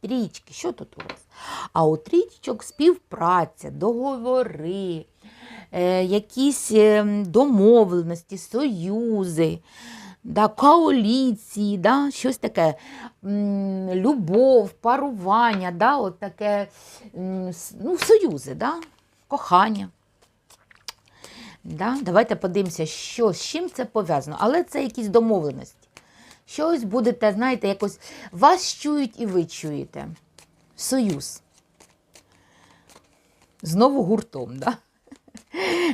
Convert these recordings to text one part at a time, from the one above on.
Трічки. Що тут у вас? А у трічок співпраця, договори, е, якісь е, домовленості, союзи, да, коаліції, да, щось таке, м, любов, парування, да, от таке, м, ну, союзи, да, кохання. Да? Давайте подивимося, що, з чим це пов'язано. Але це якісь домовленості. Щось будете, знаєте, якось вас чують і ви чуєте. Союз. Знову гуртом, да?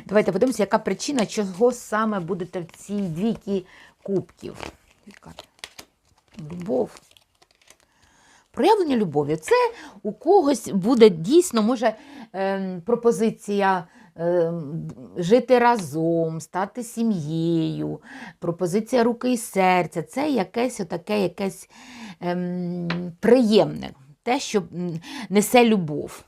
Давайте подивимося, яка причина, чого саме будете в цій двійці кубків. Любов. Проявлення любові. Це у когось буде дійсно, може, ем, пропозиція жити разом, стати сім'єю, пропозиція руки і серця. Це якесь отаке, якесь ем, приємне, те, що несе любов.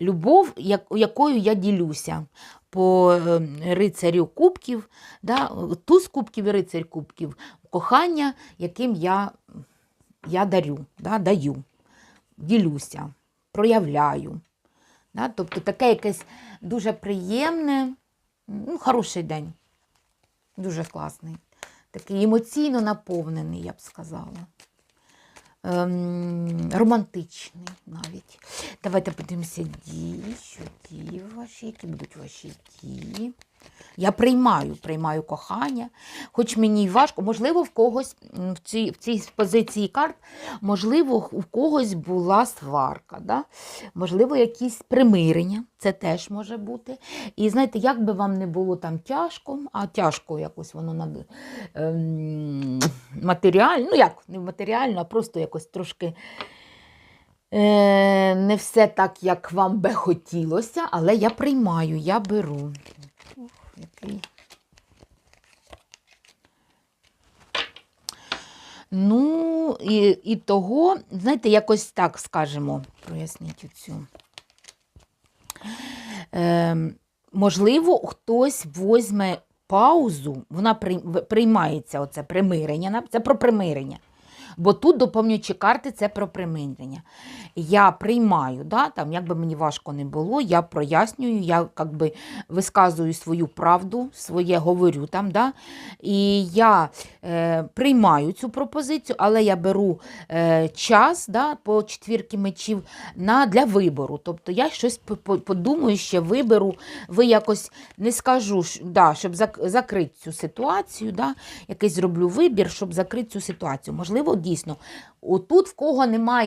Любов, якою я ділюся по ем, рицарю кубків, да, туз кубків і рицарь кубків, кохання, яким я, я дарю, да, даю, ділюся, проявляю. Да, тобто таке якесь дуже приємне, ну, хороший день, дуже класний, такий емоційно наповнений, я б сказала. Ем, романтичний навіть. Давайте подивимося дії, що дії ваші, які будуть ваші дії. Я приймаю, приймаю кохання, хоч мені й важко, можливо, в когось в цій, в цій позиції карт, можливо, у когось була сварка, да? можливо, якісь примирення, це теж може бути. І знаєте, як би вам не було там тяжко, а тяжко якось воно над, ем, матеріально, ну як, не матеріально, а просто якось трошки. Е, не все так, як вам би хотілося, але я приймаю, я беру. Ух. Ну, і, і того, знаєте, якось так скажемо, проясніть цю. Е, можливо, хтось возьме паузу, вона приймається оце примирення, це про примирення. Бо тут доповнюючі карти це про примирення. Я приймаю, да, там, як би мені важко не було, я прояснюю, я как би, висказую свою правду, своє говорю там, да, і я е, приймаю цю пропозицію, але я беру е, час да, по четвірки мечів на, для вибору. Тобто я щось по- по- подумаю, ще виберу, ви якось не скажу, да, щоб закрити цю ситуацію, да, якийсь зроблю вибір, щоб закрити цю ситуацію. Можливо, дійсно, отут в кого немає